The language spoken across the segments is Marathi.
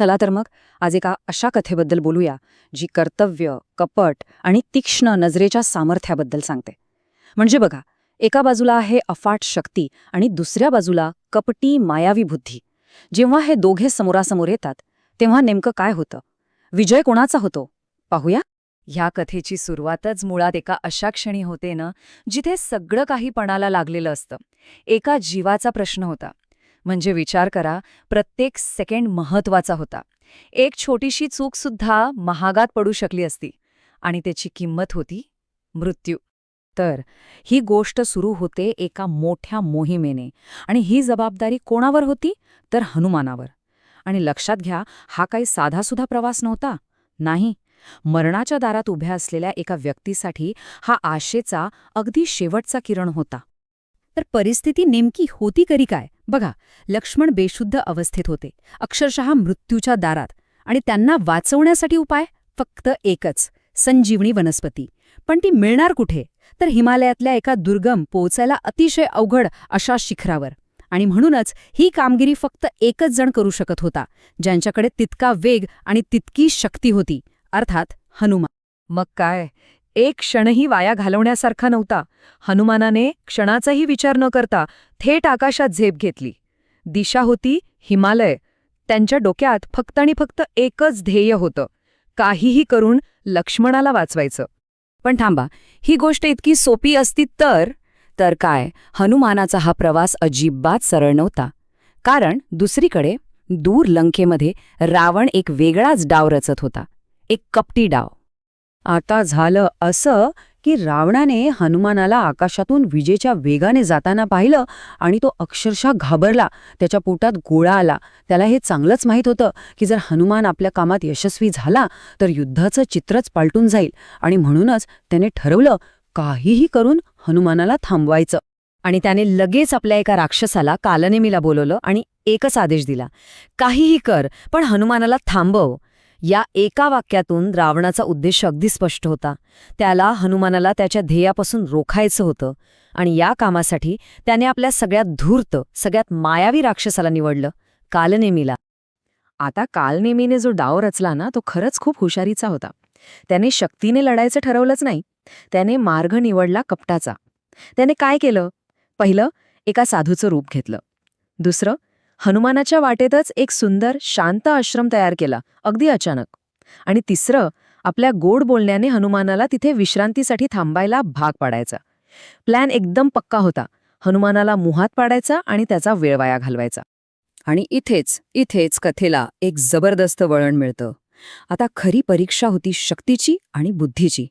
चला तर मग आज एका अशा कथेबद्दल बोलूया जी कर्तव्य कपट आणि तीक्ष्ण नजरेच्या सामर्थ्याबद्दल सांगते. म्हणजे बघा एका बाजूला आहे अफाट शक्ती आणि दुसऱ्या बाजूला कपटी मायावी बुद्धी. जेव्हा हे दोघे समोरासमोर येतात तेव्हा नेमकं काय होतं? विजय कोणाचा होतो? पाहूया. ह्या कथेची सुरुवातच मुळात एका अशा क्षणी होते ना जिथे सगळं काही पणाला लागलेलं असतं. एका जीवाचा प्रश्न होता. म्हणजे विचार करा प्रत्येक सेकंड महत्त्वाचा होता. एक छोटीशी चूकसुद्धा महागात पडू शकली असती आणि त्याची किंमत होती मृत्यू. तर ही गोष्ट सुरू होते एका मोठ्या मोहिमेने आणि ही जबाबदारी कोणावर होती? तर हनुमानावर. आणि लक्षात घ्या हा काही साधासुधा प्रवास नव्हता. नाही. मरणाच्या दारात उभ्या असलेल्या एका व्यक्तीसाठी हा आशेचा अगदी शेवटचा किरण होता. तर परिस्थिती नेमकी होती करी काय? बघा लक्ष्मण बेशुद्ध अवस्थेत होते. अक्षरशः मृत्यूच्या दारात. आणि त्यांना वाचवण्यासाठी उपाय? फक्त एकच संजीवनी वनस्पती. पण ती मिळणार कुठे? तर हिमालयातल्या एका दुर्गम पोचायला अतिशय अवघड अशा शिखरावर. आणि म्हणूनच ही कामगिरी फक्त एकच जण करू शकत होता ज्यांच्याकडे तितका वेग आणि तितकी शक्ती होती. अर्थात हनुमान. मग काय? एक क्षणही वाया घालवण्यासारखा नव्हता. हनुमानाने क्षणाचाही विचार न करता थेट आकाशात झेप घेतली. दिशा होती हिमालय. त्यांच्या डोक्यात फक्त आणि फक्त एकच ध्येय होतं. काहीही करून लक्ष्मणाला वाचवायचं. पण थांबा ही गोष्ट इतकी सोपी असती तर? तर काय? हनुमानाचा हा प्रवास अजिबात सरळ नव्हता. कारण दुसरीकडे दूर लंकेमध्ये रावण एक वेगळाच डाव रचत होता. एक कपटी डाव. आता झालं असं की रावणाने हनुमानाला आकाशातून विजेच्या वेगाने जाताना पाहिलं आणि तो अक्षरशः घाबरला. त्याच्या पोटात गोळा आला. त्याला हे चांगलंच माहीत होतं की जर हनुमान आपल्या कामात यशस्वी झाला तर युद्धाचं चित्रच पालटून जाईल. आणि म्हणूनच त्याने ठरवलं काहीही करून हनुमानाला थांबवायचं. आणि त्याने लगेच आपल्या एका राक्षसाला कालनेमीला बोलवलं आणि एकच आदेश दिला. काहीही कर पण हनुमानाला थांबव. या एका वाक्यातून रावणाचा उद्देश अगदी स्पष्ट होता. त्याला हनुमानाला त्याच्या ध्येयापासून रोखायचं होतं आणि या कामासाठी त्याने आपल्या सगळ्यात धूर्त सगळ्यात मायावी राक्षसाला निवडलं कालनेमीला. आता कालनेमीने जो डाव रचला ना तो खरंच खूप हुशारीचा होता. त्याने शक्तीने लढायचं ठरवलंच नाही. त्याने मार्ग निवडला कपटाचा. त्याने काय केलं? पहिलं एका साधूचं रूप घेतलं. दुसरं हनुमानाच्या वाटेतच एक सुंदर शांत आश्रम तयार केला अगदी अचानक. आणि तिसरं आपल्या गोड बोलण्याने हनुमानाला तिथे विश्रांतीसाठी थांबायला भाग पाडायचा. प्लॅन एकदम पक्का होता. हनुमानाला मुहात पाडायचा आणि त्याचा वेळ वाया घालवायचा. आणि इथेच इथेच कथेला एक जबरदस्त वळण मिळतं. आता खरी परीक्षा होती शक्तीची आणि बुद्धीची.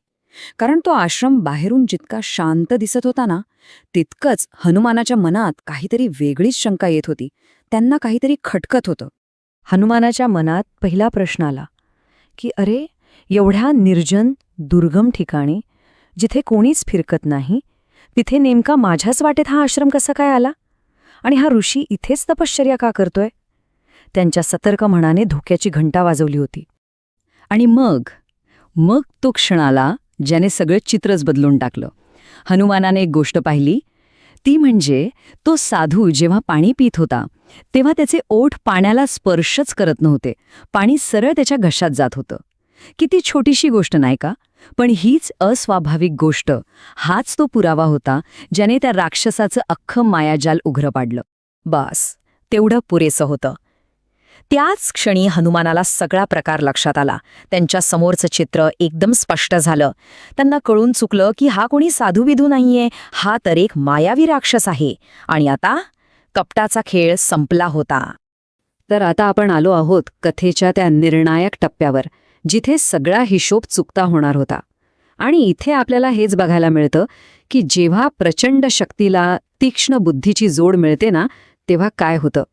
कारण तो आश्रम बाहेरून जितका शांत दिसत होता ना तितकंच हनुमानाच्या मनात काहीतरी वेगळीच शंका येत होती. त्यांना काहीतरी खटकत होतं. हनुमानाच्या मनात पहिला प्रश्न आला की अरे एवढ्या निर्जन दुर्गम ठिकाणी जिथे कोणीच फिरकत नाही तिथे नेमका माझ्याच वाटेत हा आश्रम कसा काय आला? आणि हा ऋषी इथेच तपश्चर्या का करतोय? त्यांच्या सतर्क म्हणाने धोक्याची घंटा वाजवली होती. आणि मग मग तो क्षणाला ज्याने सगळं चित्रच बदलून टाकलं. हनुमानाने एक गोष्ट पाहिली ती म्हणजे तो साधू जेव्हा पाणी पित होता तेव्हा त्याचे ओठ पाण्याला स्पर्शच करत नव्हते. पाणी सरळ त्याच्या घशात जात होतं. किती छोटीशी गोष्ट नाही का? पण हीच अस्वाभाविक गोष्ट. हाच तो पुरावा होता ज्याने त्या राक्षसाचं अख्खं मायाजाल उघडं पाडलं. बास तेवढं पुरेसं होतं. त्याच क्षणी हनुमानाला सगळा प्रकार लक्षात आला. त्यांच्या समोरचं चित्र एकदम स्पष्ट झालं. त्यांना कळून चुकलं की हा कोणी साधूविधू नाहीये हा तर एक मायावी राक्षस आहे. आणि आता कपटाचा खेळ संपला होता. तर आता आपण आलो आहोत कथेच्या त्या निर्णायक टप्प्यावर जिथे सगळा हिशोब चुकता होणार होता. आणि इथे आपल्याला हेच बघायला मिळतं की जेव्हा प्रचंड शक्तीला तीक्ष्ण बुद्धीची जोड मिळते ना तेव्हा काय होतं?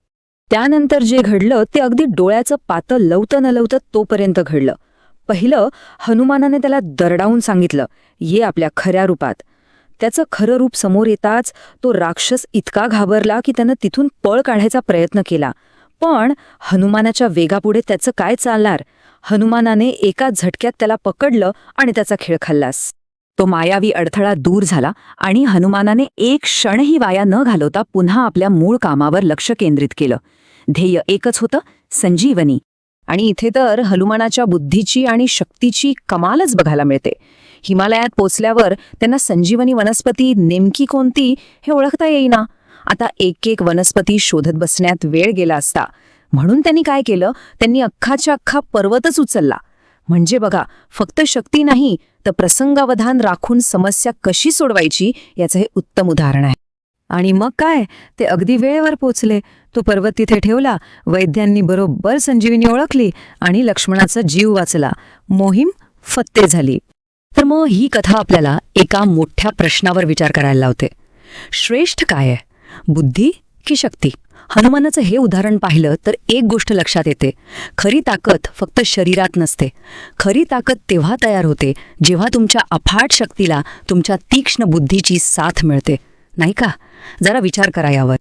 त्यानंतर जे घडलं ते अगदी डोळ्याचं पातं लवतं न लवतं तोपर्यंत घडलं. पहिलं हनुमानाने त्याला दरडावून सांगितलं ये आपल्या खऱ्या रूपात. त्याचं खरं रूप समोर येताच तो राक्षस इतका घाबरला की त्यानं तिथून पळ काढायचा प्रयत्न केला. पण हनुमानाच्या वेगापुढे त्याचं काय चालणार? हनुमानाने एका झटक्यात त्याला पकडलं आणि त्याचा खेळ खाल्लास. तो मायावी अडथळा दूर झाला आणि हनुमानाने एक क्षणही वाया न घालवता पुन्हा आपल्या मूळ कामावर लक्ष केंद्रित केलं. ध्येय एकच होतं संजीवनी. आणि इथे तर हनुमानाच्या बुद्धीची आणि शक्तीची कमालच बघायला मिळते. हिमालयात पोचल्यावर त्यांना संजीवनी वनस्पती नेमकी कोणती हे ओळखता येईना. आता एक एक वनस्पती शोधत बसण्यात वेळ गेला असता. म्हणून त्यांनी काय केलं? त्यांनी अख्खाच्या अख्खा पर्वतच उचलला. म्हणजे बघा फक्त शक्ती नाही तर प्रसंगावधान राखून समस्या कशी सोडवायची याचं हे उत्तम उदाहरण आहे. आणि मग काय? ते अगदी वेळेवर पोचले. तो पर्वत तिथे ठेवला. वैद्यांनी बरोबर संजीवनी ओळखली आणि लक्ष्मणाचा जीव वाचला. मोहीम फत्ते झाली. तर मग ही कथा आपल्याला एका मोठ्या प्रश्नावर विचार करायला लावते. श्रेष्ठ काय आहे? बुद्धी की शक्ती? हनुमानाचं हे उदाहरण पाहिलं तर एक गोष्ट लक्षात येते. खरी ताकद फक्त शरीरात नसते. खरी ताकद तेव्हा तयार होते जेव्हा तुमच्या अफाट शक्तीला तुमच्या तीक्ष्ण बुद्धीची साथ मिळते. नाही का? जरा विचार करा यावर.